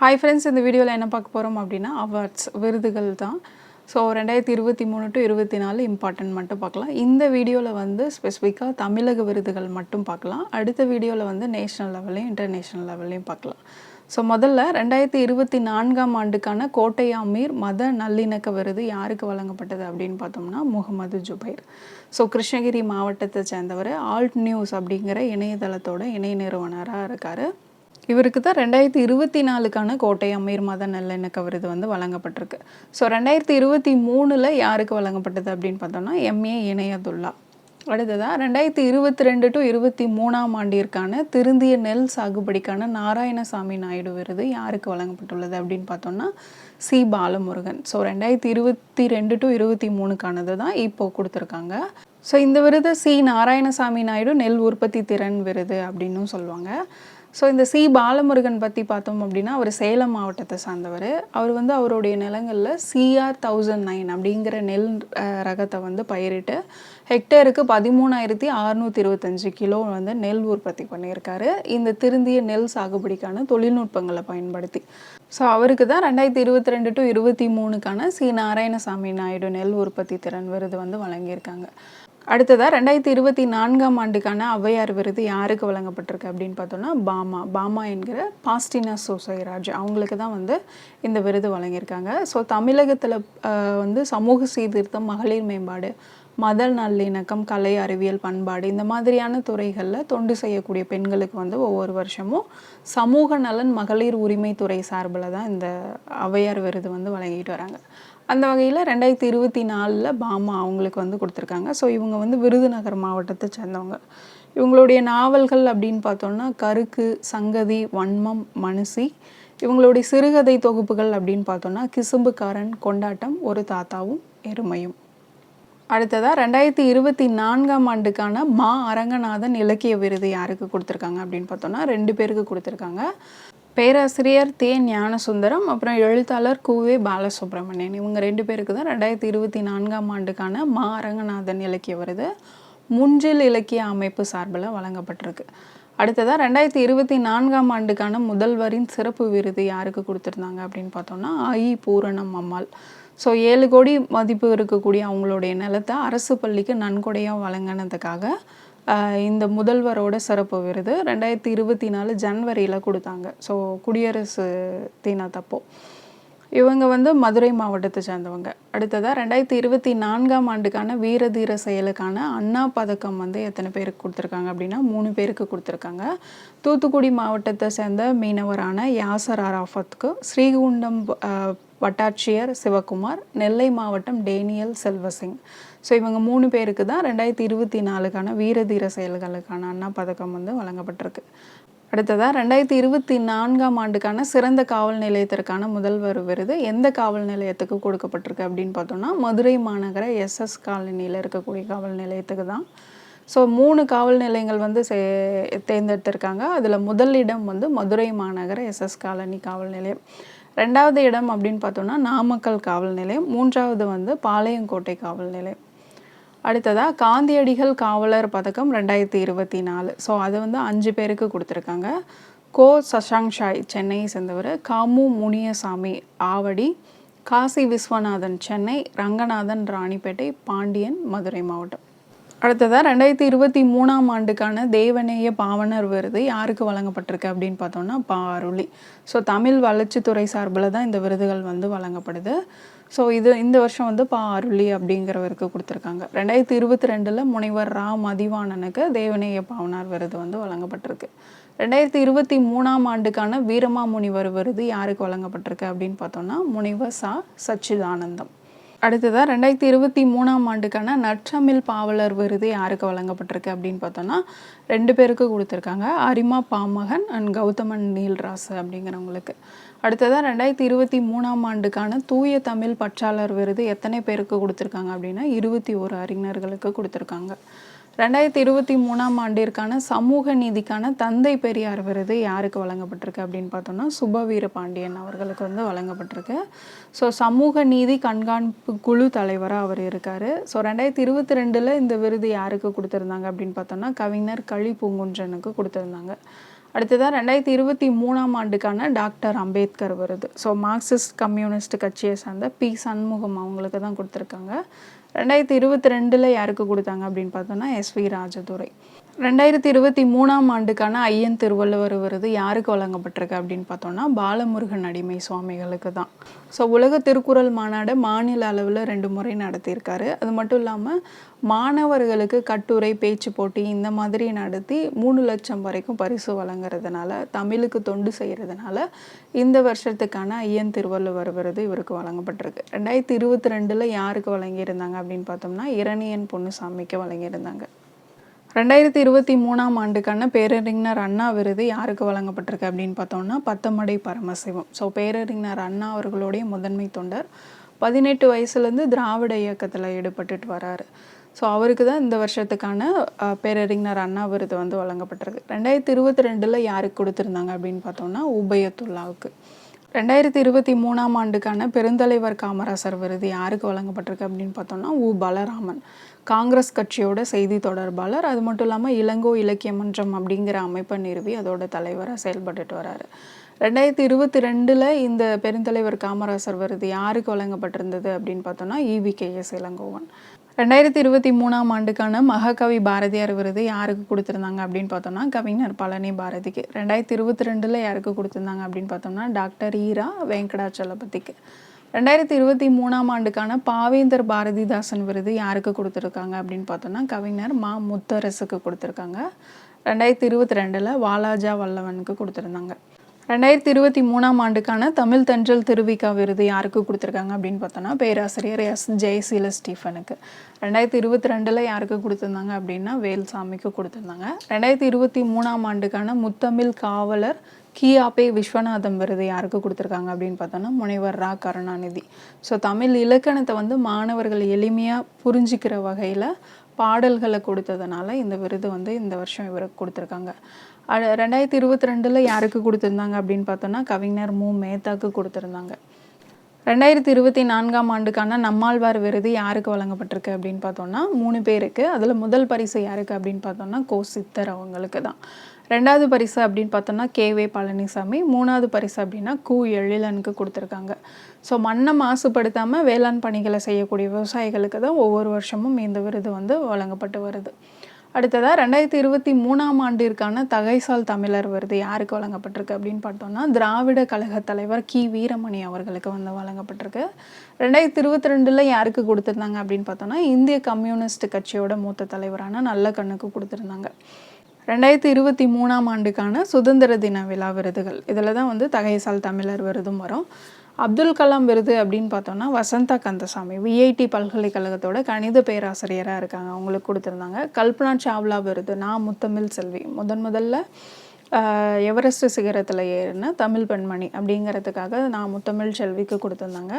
Hi friends இந்த வீடியோவில் என்ன பார்க்க போகிறோம் அப்படின்னா அவார்ட்ஸ் விருதுகள் தான். ஸோ ரெண்டாயிரத்தி இருபத்தி மூணு டு இருபத்தி நாலு இம்பார்ட்டன்ட் மட்டும் பார்க்கலாம். இந்த வீடியோவில் வந்து ஸ்பெசிஃபிக்காக தமிழக விருதுகள் மட்டும் பார்க்கலாம். அடுத்த வீடியோவில் வந்து நேஷ்னல் லெவல்லையும் இன்டர்நேஷ்னல் லெவல்லையும் பார்க்கலாம். ஸோ முதல்ல ரெண்டாயிரத்தி இருபத்தி நான்காம் ஆண்டுக்கான கோட்டை அமீர் மத நல்லிணக்க விருது யாருக்கு வழங்கப்பட்டது அப்படின்னு பார்த்தோம்னா முகமது ஜுபைர். ஸோ கிருஷ்ணகிரி மாவட்டத்தை சேர்ந்தவர் ஆல்ட் நியூஸ் அப்படிங்கிற இணையதளத்தோட இணை நிறுவனராக இருக்கார். இவருக்கு தான் ரெண்டாயிரத்தி இருபத்தி நாலுக்கான கோட்டை அமீர் மத நல்லிணக்க விருது வந்து வழங்கப்பட்டிருக்கு. ஸோ ரெண்டாயிரத்தி இருபத்தி மூணில் யாருக்கு வழங்கப்பட்டது அப்படின்னு பார்த்தோம்னா எம்ஏ இணையதுல்லா. அடுத்ததாக ரெண்டாயிரத்தி இருபத்தி ரெண்டு டு இருபத்தி மூணாம் ஆண்டிற்கான திருந்திய நெல் சாகுபடிக்கான நாராயணசாமி நாயுடு விருது யாருக்கு வழங்கப்பட்டுள்ளது அப்படின்னு பார்த்தோம்னா சி. பாலமுருகன். ஸோ ரெண்டாயிரத்தி இருபத்தி ரெண்டு டு இருபத்தி மூணுக்கானது தான் இப்போ கொடுத்துருக்காங்க. ஸோ இந்த விருது சி. நாராயணசாமி நாயுடு நெல் உற்பத்தி திறன் விருது அப்படின்னும் சொல்லுவாங்க. ஸோ இந்த சி பாலமுருகன் பற்றி பார்த்தோம் அப்படின்னா அவர் சேலம் மாவட்டத்தை சார்ந்தவர். அவர் வந்து அவருடைய நிலங்களில் சிஆர் தௌசண்ட் நைன் அப்படிங்கிற நெல் ரகத்தை வந்து பயிரிட்டு ஹெக்டேருக்கு பதிமூணாயிரத்தி அறநூற்றி இருபத்தஞ்சு கிலோ வந்து நெல் உற்பத்தி பண்ணியிருக்காரு. இந்த திருந்திய நெல் சாகுபடிக்கான தொழில்நுட்பங்களை பயன்படுத்தி. ஸோ அவருக்கு தான் ரெண்டாயிரத்தி இருபத்தி ரெண்டு டு இருபத்தி மூணுக்கான சி நாராயணசாமி நாயுடு நெல் உற்பத்தி திறன் விருது வந்து வழங்கியிருக்காங்க. அடுத்ததாக ரெண்டாயிரத்தி இருபத்தி நான்காம் ஆண்டுக்கான ஔவையார் விருது யாருக்கு வழங்கப்பட்டிருக்கு அப்படின்னு பார்த்தோம்னா பாமா பாமா என்கிற பாஸ்டினா சோசைராஜ் அவங்களுக்கு தான் வந்து இந்த விருது வழங்கியிருக்காங்க. ஸோ தமிழகத்தில் வந்து சமூக சீர்திருத்தம் மகளிர் மேம்பாடு மத நல்லிணக்கம் கலை அறிவியல் பண்பாடு இந்த மாதிரியான துறைகளில் தொண்டு செய்யக்கூடிய பெண்களுக்கு வந்து ஒவ்வொரு வருஷமும் சமூக நலன் மகளிர் உரிமைத்துறை சார்பில் தான் இந்த ஔவையார் விருது வந்து வழங்கிட்டு வராங்க. அந்த வகையில் ரெண்டாயிரத்தி இருபத்தி நாலில் பாமா அவங்களுக்கு வந்து கொடுத்துருக்காங்க. ஸோ இவங்க வந்து விருதுநகர் மாவட்டத்தை சேர்ந்தவங்க. இவங்களுடைய நாவல்கள் அப்படின்னு பார்த்தோன்னா கருக்கு சங்கதி வன்மம் மனுசி. இவங்களுடைய சிறுகதை தொகுப்புகள் அப்படின்னு பார்த்தோன்னா கிசும்புக்காரன் கொண்டாட்டம் ஒரு தாத்தாவும் எருமையும். அடுத்ததாக ரெண்டாயிரத்தி இருபத்தி நான்காம் ஆண்டுக்கான மா அரங்கநாதன் இலக்கிய விருது யாருக்கு கொடுத்துருக்காங்க அப்படின்னு பார்த்தோன்னா ரெண்டு பேருக்கு கொடுத்துருக்காங்க. பேராசிரியர் தே ஞானசுந்தரம் அப்புறம் எழுத்தாளர் கூவே பாலசுப்ரமணியன். இவங்க ரெண்டு பேருக்கு தான் ரெண்டாயிரத்தி இருபத்தி நான்காம் ஆண்டுக்கான மா. அரங்கநாதன் இலக்கிய விருது முன்றில் இலக்கிய அமைப்பு சார்பில் வழங்கப்பட்டிருக்கு. அடுத்ததாக ரெண்டாயிரத்தி இருபத்தி நான்காம் ஆண்டுக்கான முதல்வரின் சிறப்பு விருது யாருக்கு கொடுத்துருந்தாங்க அப்படின்னு பார்த்தோம்னா ஐ. பூரணம் அம்மாள். ஸோ ஏழு கோடி மதிப்பு இருக்கக்கூடிய அவங்களுடைய நிலத்தை அரசு பள்ளிக்கு நன்கொடையாக வழங்கினதுக்காக இந்த முதல்வரோட சிறப்பு விருது ரெண்டாயிரத்தி இருபத்தி நாலு ஜன்வரியில் கொடுத்தாங்க. ஸோ குடியரசு தினத்தப்போ. இவங்க வந்து மதுரை மாவட்டத்தை சேர்ந்தவங்க. அடுத்ததாக ரெண்டாயிரத்தி இருபத்தி நான்காம் ஆண்டுக்கான வீரதீர செயலுக்கான அண்ணா பதக்கம் வந்து எத்தனை பேருக்கு கொடுத்துருக்காங்க அப்படின்னா மூணு பேருக்கு கொடுத்துருக்காங்க. தூத்துக்குடி மாவட்டத்தை சேர்ந்த மீனவரான யாசர் அராஃபத்துக்கு ஸ்ரீகுண்டம் வட்டாட்சியர் சிவகுமார் நெல்லை மாவட்டம் டேனியல் செல்வசிங். ஸோ இவங்க மூணு பேருக்கு தான் ரெண்டாயிரத்தி இருபத்தி நாலுக்கான வீரதீர செயல்களுக்கான அண்ணா பதக்கம் வந்து வழங்கப்பட்டிருக்கு. அடுத்ததாக ரெண்டாயிரத்தி இருபத்தி நான்காம் ஆண்டுக்கான சிறந்த காவல் நிலையத்திற்கான முதல்வர் விருது எந்த காவல் நிலையத்துக்கு கொடுக்கப்பட்டிருக்கு அப்படின்னு பார்த்தோம்னா மதுரை மாநகர எஸ்எஸ் காலனியில் இருக்கக்கூடிய காவல் நிலையத்துக்கு தான். ஸோ மூணு காவல் நிலையங்கள் வந்து சே தேர்ந்தெடுத்திருக்காங்க. அதில் முதல் இடம் வந்து மதுரை மாநகர எஸ்எஸ் காலனி காவல் நிலையம். ரெண்டாவது இடம் அப்படின்னு பார்த்தோன்னா நாமக்கல் காவல் நிலையம். மூன்றாவது வந்து பாளையங்கோட்டை காவல் நிலையம். அடுத்ததாக காந்தியடிகள் காவலர் பதக்கம் ரெண்டாயிரத்தி இருபத்தி நாலு. ஸோ அது வந்து அஞ்சு பேருக்கு கொடுத்துருக்காங்க. கோ சஷாங் ஷாய் சென்னையை சேர்ந்தவர். காமு முனியசாமி ஆவடி. காசி விஸ்வநாதன் சென்னை. ரங்கநாதன் ராணிப்பேட்டை. பாண்டியன் மதுரை மாவட்டம். அடுத்ததாக ரெண்டாயிரத்தி இருபத்தி மூணாம் ஆண்டுக்கான தேவநேய பாவனர் விருது யாருக்கு வழங்கப்பட்டிருக்கு அப்படின்னு பார்த்தோம்னா பா அருளி ஸோ தமிழ் வளர்ச்சித்துறை சார்பில் தான் இந்த விருதுகள் வந்து வழங்கப்படுது. ஸோ இது இந்த வருஷம் வந்து பா அருளி அப்படிங்கிறவருக்கு கொடுத்துருக்காங்க. ரெண்டாயிரத்தி இருபத்தி ரெண்டில் முனைவர் ரா மதிவாணனுக்கு தேவநேய பாவனார் விருது வந்து வழங்கப்பட்டிருக்கு. ரெண்டாயிரத்தி இருபத்தி மூணாம் ஆண்டுக்கான வீரமாமுனிவர் விருது யாருக்கு வழங்கப்பட்டிருக்கு அப்படின்னு பார்த்தோம்னா முனைவர் சா. சச்சிதானந்தம். அடுத்ததாக ரெண்டாயிரத்தி இருபத்தி மூணாம் ஆண்டுக்கான நற்றமிழ் பாவலர் விருது யாருக்கு வழங்கப்பட்டிருக்கு அப்படின்னு பார்த்தோன்னா ரெண்டு பேருக்கு கொடுத்துருக்காங்க. அரிமா பாமகன் அண்ட் கௌதமன் நீல்ராசு அப்படிங்கிறவங்களுக்கு. அடுத்ததாக ரெண்டாயிரத்தி இருபத்தி மூணாம் ஆண்டுக்கான தூய தமிழ் பற்றாளர் விருது எத்தனை பேருக்கு கொடுத்துருக்காங்க அப்படின்னா இருபத்தி ஒரு அறிஞர்களுக்கு கொடுத்துருக்காங்க. ரெண்டாயிரத்தி இருபத்தி மூணாம் ஆண்டிற்கான சமூக நீதிக்கான தந்தை பெரியார் விருது யாருக்கு வழங்கப்பட்டிருக்கு அப்படின்னு பார்த்தோம்னா சுபவீர பாண்டியன் அவர்களுக்கு வந்து வழங்கப்பட்டிருக்கு. ஸோ சமூக நீதி கண்காணிப்பு குழு தலைவராக அவர் இருக்கார். ஸோ ரெண்டாயிரத்தி இருபத்தி ரெண்டில் இந்த விருது யாருக்கு கொடுத்துருந்தாங்க அப்படின்னு பார்த்தோம்னா கவிஞர் களி பூங்குன்றனுக்கு கொடுத்துருந்தாங்க. அடுத்ததாக ரெண்டாயிரத்தி இருபத்தி மூணாம் ஆண்டுக்கான டாக்டர் அம்பேத்கர் விருது. ஸோ மார்க்சிஸ்ட் கம்யூனிஸ்ட் கட்சியை சார்ந்த பி சண்முகம் அவங்களுக்கு தான் கொடுத்துருக்காங்க. ரெண்டாயிரத்தி இருபத்தி ரெண்டில் யாருக்கு கொடுத்தாங்க அப்படின்னு பார்த்தோன்னா எஸ்வி ராஜதுரை. ரெண்டாயிரத்தி இருபத்தி மூணாம் ஆண்டுக்கான ஐயன் திருவள்ளுவர் விருது யாருக்கு வழங்கப்பட்டிருக்கு அப்படின்னு பார்த்தோம்னா பாலமுருகன் அடிமை சுவாமிகளுக்கு தான். ஸோ உலக திருக்குறள் மாநாடு மாநில அளவில் ரெண்டு முறை நடத்தியிருக்காரு. அது மட்டும் இல்லாமல் மாணவர்களுக்கு கட்டுரை பேச்சு போட்டி இந்த மாதிரி நடத்தி மூணு லட்சம் வரைக்கும் பரிசு வழங்குறதுனால தமிழுக்கு தொண்டு செய்கிறதுனால இந்த வருஷத்துக்கான ஐயன் திருவள்ளுவர் விருது இவருக்கு வழங்கப்பட்டிருக்கு. ரெண்டாயிரத்தி இருபத்தி ரெண்டில் யாருக்கு வழங்கியிருந்தாங்க அப்படின்னு பார்த்தோம்னா இரணியன் பொன்னுசாமிக்கு வழங்கியிருந்தாங்க. ரெண்டாயிரத்தி இருபத்தி மூணாம் ஆண்டுக்கான பேரறிஞர் அண்ணா விருது யாருக்கு வழங்கப்பட்டிருக்கு அப்படின்னு பார்த்தோம்னா பத்தமடை பரமசிவம். ஸோ பேரறிஞர் அண்ணா அவர்களுடைய முதன்மை தொண்டர் பதினெட்டு வயசுலேருந்து திராவிட இயக்கத்தில் ஈடுபட்டுட்டு வராரு. ஸோ அவருக்கு தான் இந்த வருஷத்துக்கான பேரறிஞர் அண்ணா விருது வந்து வழங்கப்பட்டிருக்கு. ரெண்டாயிரத்தி இருபத்தி ரெண்டில் யாருக்கு கொடுத்துருந்தாங்க அப்படின்னு பார்த்தோம்னா உபயத்துல்லாவுக்கு. ரெண்டாயிரத்தி இருபத்தி மூணாம் ஆண்டுக்கான பெருந்தலைவர் காமராசர் விருது யாருக்கு வழங்கப்பட்டிருக்கு அப்படின்னு பார்த்தோம்னா உ. பலராமன். காங்கிரஸ் கட்சியோட செய்தி தொடர்பாளர் அது மட்டும் இல்லாமல் இளங்கோ இலக்கிய மன்றம் அப்படிங்கிற அமைப்பை நிறுவி அதோட தலைவராக செயல்பட்டுட்டு வராரு. ரெண்டாயிரத்தி இருபத்தி ரெண்டில் இந்த பெருந்தலைவர் காமராசர் விருது. யாருக்கு வழங்கப்பட்டிருந்தது அப்படின்னு பார்த்தோம்னா இவி கே. எஸ். இளங்கோவன். ரெண்டாயிரத்தி இருபத்தி மூணாம் ஆண்டுக்கான மகாகவி பாரதியார் விருது யாருக்கு கொடுத்துருந்தாங்க அப்படின்னு பார்த்தோம்னா கவிஞர் பழனி பாரதிக்கு. ரெண்டாயிரத்தி இருபத்தி ரெண்டில் யாருக்கு கொடுத்துருந்தாங்க அப்படின்னு பார்த்தோம்னா டாக்டர் ஈரா வெங்கடாச்சலபதிக்கு. ரெண்டாயிரத்தி இருபத்தி மூணாம் ஆண்டுக்கான பாவேந்தர் பாரதிதாசன் விருது யாருக்கு கொடுத்துருக்காங்க அப்படின்னு பார்த்தோம்னா கவிஞர் மா முத்தரசுக்கு கொடுத்துருக்காங்க. ரெண்டாயிரத்தி இருபத்தி ரெண்டில் வாலாஜா வல்லவனுக்கு கொடுத்துருந்தாங்க. ரெண்டாயிரத்தி இருபத்தி மூணாம் ஆண்டுக்கான தமிழ் தென்றல் திருவிக்கா விருது யாருக்கு கொடுத்துருக்காங்க அப்படின்னு பார்த்தோன்னா பேராசிரியர் எஸ். ஜெயசீல ஸ்டீஃபனுக்கு. ரெண்டாயிரத்தி இருபத்தி ரெண்டில் யாருக்கு கொடுத்துருந்தாங்க அப்படின்னா வேல்சாமிக்கு கொடுத்துருந்தாங்க. ரெண்டாயிரத்தி இருபத்தி மூணாம் ஆண்டுக்கான முத்தமிழ் காவலர் கியாபே விஸ்வநாதம் விருது யாருக்கு கொடுத்துருக்காங்க அப்படின்னு பார்த்தோன்னா முனைவர் ரா. கருணாநிதி. ஸோ தமிழ் இலக்கணத்தை வந்து மாணவர்கள் எளிமையாக புரிஞ்சிக்கிற வகையில் பாடல்களை கொடுத்ததுனால இந்த விருது வந்து இந்த வருஷம் இவருக்கு கொடுத்துருக்காங்க. ரெண்டாயிரத்தி இருபத்தி ரெண்டில் யாருக்கு கொடுத்துருந்தாங்க அப்படின்னு பார்த்தோன்னா கவிஞர் மு. மேத்தாக்கு கொடுத்துருந்தாங்க. ரெண்டாயிரத்தி இருபத்தி நான்காம் ஆண்டுக்கான நம்மாழ்வார் விருது யாருக்கு வழங்கப்பட்டிருக்கு அப்படின்னு பார்த்தோன்னா மூணு பேருக்கு. அதில் முதல் பரிசு யாருக்கு அப்படின்னு பார்த்தோன்னா கோ. சித்தர் அவங்களுக்கு தான். ரெண்டாவது பரிசு அப்படின்னு பார்த்தோன்னா கே. வே. பழனிசாமி. மூணாவது பரிசு அப்படின்னா கு. எழிலனுக்கு கொடுத்துருக்காங்க. ஸோ மண்ணை மாசுபடுத்தாமல் வேளாண் பணிகளை செய்யக்கூடிய விவசாயிகளுக்கு தான் ஒவ்வொரு வருஷமும் இந்த விருது வந்து வழங்கப்பட்டு வருது. அடுத்ததாக ரெண்டாயிரத்தி இருபத்தி மூணாம் ஆண்டிற்கான தகைசால் தமிழர் விருது யாருக்கு வழங்கப்பட்டிருக்கு அப்படின்னு பார்த்தோம்னா திராவிட கழக தலைவர் கி. வீரமணி அவர்களுக்கு வந்து வழங்கப்பட்டிருக்கு. ரெண்டாயிரத்தி இருபத்தி ரெண்டில் யாருக்கு கொடுத்துருந்தாங்க அப்படின்னு பார்த்தோம்னா இந்திய கம்யூனிஸ்ட் கட்சியோட மூத்த தலைவரான நல்ல கண்ணுக்கு கொடுத்துருந்தாங்க. ரெண்டாயிரத்தி இருபத்தி மூணாம் ஆண்டுக்கான சுதந்திர தின விழா விருதுகள். இதில் தான் வந்து தகைசால் தமிழர் விருதும் வரும். அப்துல் கலாம் விருது அப்படின்னு பார்த்தோம்னா வசந்தா கந்தசாமி விஐடி பல்கலைக்கழகத்தோட கணித பேராசிரியராக இருக்காங்க. அவங்களுக்கு கொடுத்துருந்தாங்க. கல்பனா சாவ்லா விருது நான் முத்தமிழ் செல்வி. முதன் முதல்ல எவரெஸ்ட் சிகரத்தில் ஏறின தமிழ் பெண்மணி அப்படிங்கிறதுக்காக நான் முத்தமிழ் செல்விக்கு கொடுத்துருந்தாங்க.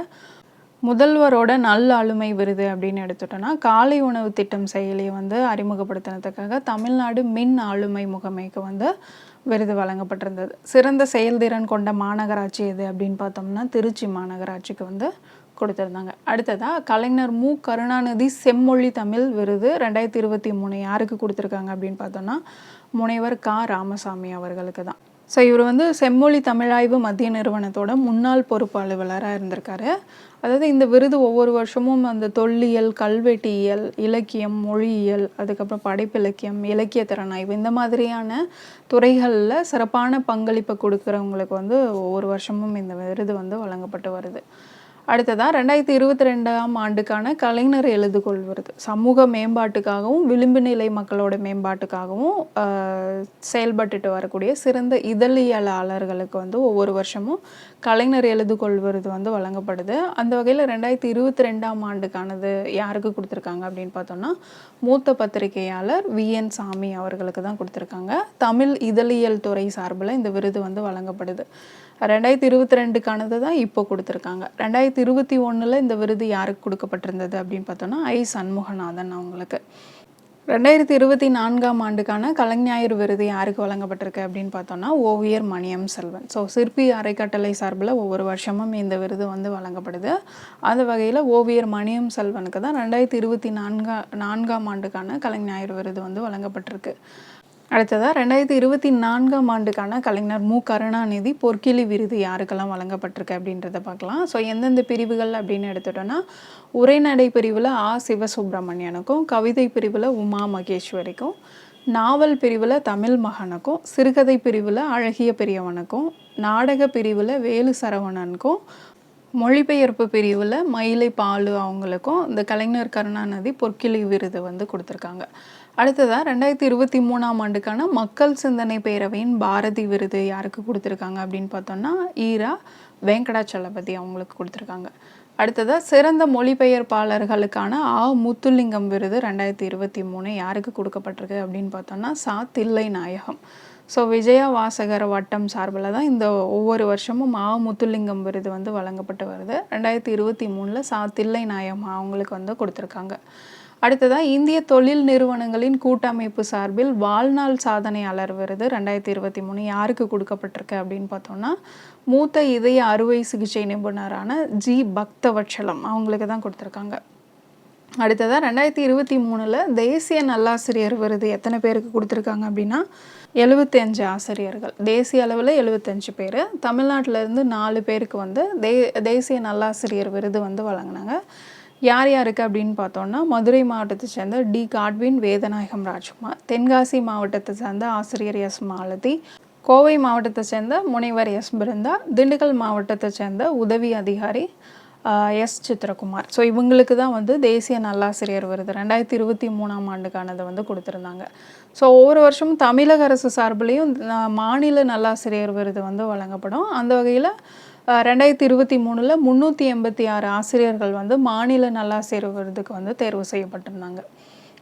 முதல்வரோட நல் ஆளுமை விருது அப்படின்னு எடுத்துட்டோன்னா காலை உணவு திட்டம் செயலியை வந்து அறிமுகப்படுத்தினதுக்காக தமிழ்நாடு மின் ஆளுமை முகமைக்கு வந்து விருது வழங்கப்பட்டிருந்தது. சிறந்த செயல்திறன் கொண்ட மாநகராட்சி எது அப்படின்னு பார்த்தோம்னா திருச்சி மாநகராட்சிக்கு வந்து கொடுத்துருந்தாங்க. அடுத்ததாக கலைஞர் மு. கருணாநிதி செம்மொழி தமிழ் விருது ரெண்டாயிரத்தி இருபத்தி மூணு யாருக்கு கொடுத்துருக்காங்க அப்படின்னு பார்த்தோம்னா முனைவர் கா. ராமசாமி அவர்களுக்கு தான். ஸோ இவர் வந்து செம்மொழி தமிழாய்வு மத்திய நிறுவனத்தோட முன்னாள் பொறுப்பு அலுவலராக இருந்திருக்காரு. அதாவது இந்த விருது ஒவ்வொரு வருஷமும் அந்த தொல்லியல் கல்வெட்டியல் இலக்கியம் மொழியியல் அதுக்கப்புறம் படைப்பிலக்கியம் இலக்கிய திறனாய்வு இந்த மாதிரியான துறைகளில் சிறப்பான பங்களிப்பை கொடுக்குறவங்களுக்கு வந்து ஒவ்வொரு வருஷமும் இந்த விருது வந்து வழங்கப்பட்டு வருது. அடுத்ததாக ரெண்டாயிரத்தி இருபத்தி ரெண்டாம் ஆண்டுக்கான கலைஞர் எழுதுகோள் சமூக மேம்பாட்டுக்காகவும் விளிம்பு நிலை மக்களோட மேம்பாட்டுக்காகவும் செயல்பட்டுட்டு வரக்கூடிய சிறந்த இதழியலாளர்களுக்கு வந்து ஒவ்வொரு வருஷமும் கலைஞர் எழுதுகோள் விருது வந்து வழங்கப்படுது. அந்த வகையில் ரெண்டாயிரத்தி இருபத்தி ரெண்டாம் ஆண்டுக்கானது யாருக்கு கொடுத்துருக்காங்க அப்படின்னு பார்த்தோம்னா மூத்த பத்திரிகையாளர் வி. என். சாமி அவர்களுக்கு தான் கொடுத்துருக்காங்க. தமிழ் இதழியல் துறை சார்பில் இந்த விருது வந்து வழங்கப்படுது. ரெண்டாயிரத்தி இருபத்தி ரெண்டுக்கானது தான் இப்போ கொடுத்துருக்காங்க. ரெண்டாயிரத்தி இருபத்தி ஒன்றில் இந்த விருது யாருக்கு கொடுக்கப்பட்டிருந்தது அப்படின்னு பார்த்தோன்னா ஐ. சண்முகநாதன் அவங்களுக்கு. ரெண்டாயிரத்தி இருபத்தி நான்காம் ஆண்டுக்கான கலைஞாயிறு விருது யாருக்கு வழங்கப்பட்டிருக்கு அப்படின்னு பார்த்தோன்னா ஓவியர் மணியம் செல்வன். ஸோ சிற்பி அறைக்கட்டளை சார்பில் ஒவ்வொரு வருஷமும் இந்த விருது வந்து வழங்கப்படுது. அந்த வகையில் ஓவியர் மணியம் செல்வனுக்கு தான் ரெண்டாயிரத்தி இருபத்தி நான்கா நான்காம் ஆண்டுக்கான கலைஞாயிறு விருது வந்து வழங்கப்பட்டிருக்கு. அடுத்ததாக ரெண்டாயிரத்தி இருபத்தி நான்காம் ஆண்டுக்கான கலைஞர் மு. கருணாநிதி பொற்கிளி விருது யாருக்கெல்லாம் வழங்கப்பட்டிருக்கு அப்படின்றத பார்க்கலாம். ஸோ எந்தெந்த பிரிவுகள் அப்படின்னு எடுத்துட்டோன்னா உரைநடை பிரிவில் ஆ. சிவசுப்ரமணியனுக்கும் கவிதை பிரிவில் உமா மகேஸ்வரிக்கும் நாவல் பிரிவில் தமிழ் மகனுக்கும் சிறுகதை பிரிவில் அழகிய பெரியவனுக்கும் நாடக பிரிவில் வேலு சரவணனுக்கும் மொழிபெயர்ப்பு பிரிவில் மயிலை பாலு அவங்களுக்கும் இந்த கலைஞர் கருணாநிதி பொற்கிளி விருது வந்து கொடுத்துருக்காங்க. அடுத்ததாக ரெண்டாயிரத்தி இருபத்தி மூணாம் ஆண்டுக்கான மக்கள் சிந்தனை பேரவையின் பாரதி விருது யாருக்கு கொடுத்துருக்காங்க அப்படின்னு பார்த்தோம்னா ஈரா வெங்கடாச்சலபதி அவங்களுக்கு கொடுத்துருக்காங்க. அடுத்ததாக சிறந்த மொழிபெயர்ப்பாளர்களுக்கான ஆ. முத்துலிங்கம் விருது ரெண்டாயிரத்தி இருபத்தி மூணு யாருக்கு கொடுக்கப்பட்டிருக்கு அப்படின்னு பார்த்தோம்னா சா. தில்லை நாயகம் ஸோ விஜயா வாசகர் வட்டம் சார்பில் தான் இந்த ஒவ்வொரு வருஷமும் மா முத்துலிங்கம் விருது வந்து வழங்கப்பட்டு வருது. ரெண்டாயிரத்தி இருபத்தி மூணில் சா. தில்லை நாயகம் அவங்களுக்கு வந்து கொடுத்துருக்காங்க. அடுத்ததாக இந்திய தொழில் நிறுவனங்களின் கூட்டமைப்பு சார்பில் வாழ்நாள் சாதனையாளர் விருது ரெண்டாயிரத்தி இருபத்தி மூணு யாருக்கு கொடுக்கப்பட்டிருக்கு அப்படின்னு பார்த்தோம்னா மூத்த இதய அறுவை சிகிச்சை நிபுணரான ஜி. பக்தவட்சலம் அவங்களுக்கு தான் கொடுத்துருக்காங்க. அடுத்ததாக ரெண்டாயிரத்தி இருபத்தி மூணில் தேசிய நல்லாசிரியர் விருது எத்தனை பேருக்கு கொடுத்துருக்காங்க அப்படின்னா எழுபத்தஞ்சு ஆசிரியர்கள். தேசிய அளவில் எழுபத்தஞ்சு பேர். தமிழ்நாட்டிலேருந்து நாலு பேருக்கு வந்து தே தேசிய நல்லாசிரியர் விருது வந்து வழங்கினாங்க. யார் யாருக்கு அப்படின்னு பார்த்தோன்னா மதுரை மாவட்டத்தை சேர்ந்த டி. காட்வின் வேதநாயகம் ராஜ்குமார் தென்காசி மாவட்டத்தை சேர்ந்த ஆசிரியர் எஸ். மாலதி கோவை மாவட்டத்தை சேர்ந்த முனைவர் எஸ். பிருந்தா திண்டுக்கல் மாவட்டத்தை சேர்ந்த உதவி அதிகாரி எஸ். சித்ரகுமார் ஸோ இவங்களுக்கு தான் வந்து தேசிய நல்லாசிரியர் விருது. ரெண்டாயிரத்தி இருபத்தி மூணாம் ஆண்டுக்கானதை வந்து கொடுத்துருந்தாங்க. ஸோ ஒவ்வொரு வருஷமும் தமிழக அரசு சார்பிலையும் மாநில நல்லாசிரியர் விருது வந்து வழங்கப்படும். அந்த வகையில் ரெண்டாயிரத்தி இருபத்தி மூணில் முந்நூற்றி எண்பத்தி ஆறு ஆசிரியர்கள் வந்து மாநில நல்லாசிரியர் விருதுக்கு வந்து தேர்வு செய்யப்பட்டிருந்தாங்க.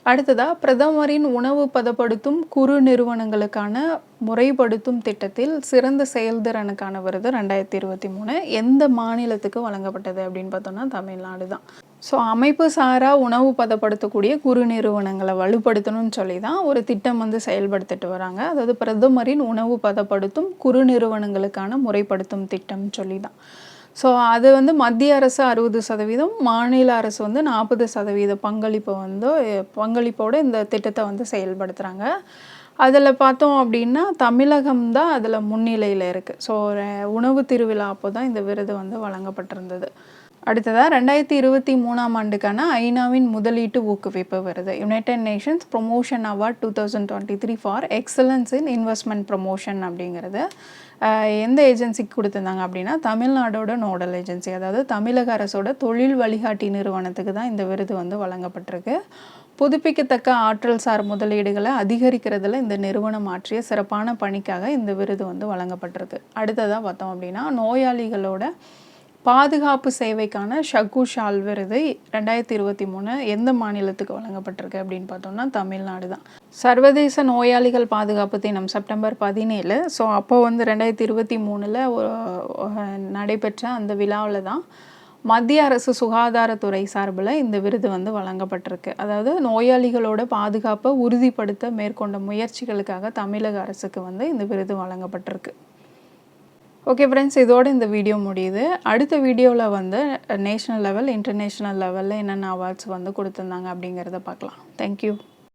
அடுத்ததாக பிரதமரின் உணவு பதப்படுத்தும் குறு நிறுவனங்களுக்கான முறைப்படுத்தும் திட்டத்தில் சிறந்த செயல்திறனுக்கான விருது ரெண்டாயிரத்தி இருபத்தி மூணு எந்த மாநிலத்துக்கு வழங்கப்பட்டது அப்படின்னு பார்த்தோம்னா தமிழ்நாடு தான். ஸோ அமைப்பு சாரா உணவு பதப்படுத்தக்கூடிய குறு நிறுவனங்களை வலுப்படுத்தணும்னு சொல்லி தான் ஒரு திட்டம் வந்து செயல்படுத்திட்டு வராங்க. அதாவது பிரதமரின் உணவு பதப்படுத்தும் குறு நிறுவனங்களுக்கான முறைப்படுத்தும் திட்டம்னு சொல்லி தான். ஸோ அது வந்து மத்திய அரசு அறுபது சதவீதம் மாநில அரசு வந்து நாற்பது சதவீத பங்களிப்பை வந்து பங்களிப்போடு இந்த திட்டத்தை வந்து செயல்படுத்துகிறாங்க அதில் பார்த்தோம் அப்படின்னா தமிழகம் தான் அதில் முன்னிலையில் இருக்குது ஸோ உணவு திருவிழா அப்போ தான் இந்த விருது வந்து வழங்கப்பட்டிருந்தது. அடுத்ததாக ரெண்டாயிரத்தி இருபத்தி மூணாம் ஆண்டுக்கான ஐநாவின் முதலீட்டு ஊக்குவிப்பு வருது. United Nations promotion award two thousand twenty three for excellence in investment promotion அப்படிங்கிறது எந்த ஏஜென்சிக்கு கொடுத்துருந்தாங்க அப்படின்னா தமிழ்நாடோட நோடல் ஏஜென்சி அதாவது தமிழக அரசோட தொழில் வழிகாட்டி நிறுவனத்துக்கு தான் இந்த விருது வந்து வழங்கப்பட்டிருக்கு. புதுப்பிக்கத்தக்க ஆற்றல் சார் முதலீடுகளை அதிகரிக்கிறதுல இந்த நிறுவனம் ஆற்றிய சிறப்பான பணிக்காக இந்த விருது வந்து வழங்கப்பட்டிருக்கு. அடுத்ததாக பார்த்தோம் அப்படின்னா நோயாளிகளோட பாதுகாப்பு சேவைக்கான ஷகு ஷால் விருது ரெண்டாயிரத்தி இருபத்தி மூணு எந்த மாநிலத்துக்கு வழங்கப்பட்டிருக்கு அப்படின்னு பார்த்தோம்னா தமிழ்நாடு தான். சர்வதேச நோயாளிகள் பாதுகாப்பு தினம் செப்டம்பர் பதினேழு. ஸோ அப்போ வந்து ரெண்டாயிரத்தி இருபத்தி மூணில் நடைபெற்ற அந்த விழாவில் தான் மத்திய அரசு சுகாதாரத்துறை சார்பில் இந்த விருது வந்து வழங்கப்பட்டிருக்கு. அதாவது நோயாளிகளோட பாதுகாப்பை உறுதிப்படுத்த மேற்கொண்ட முயற்சிகளுக்காக தமிழக அரசுக்கு வந்து இந்த விருது வழங்கப்பட்டிருக்கு. ஓகே ஃப்ரெண்ட்ஸ் இதோடு இந்த வீடியோ முடியுது. அடுத்த வீடியோவில் வந்து நேஷ்னல் லெவல் இன்டர்நேஷ்னல் லெவலில் என்னென்ன அவார்ட்ஸ் வந்து கொடுத்துருந்தாங்க அப்படிங்கிறத பார்க்கலாம். தேங்க்யூ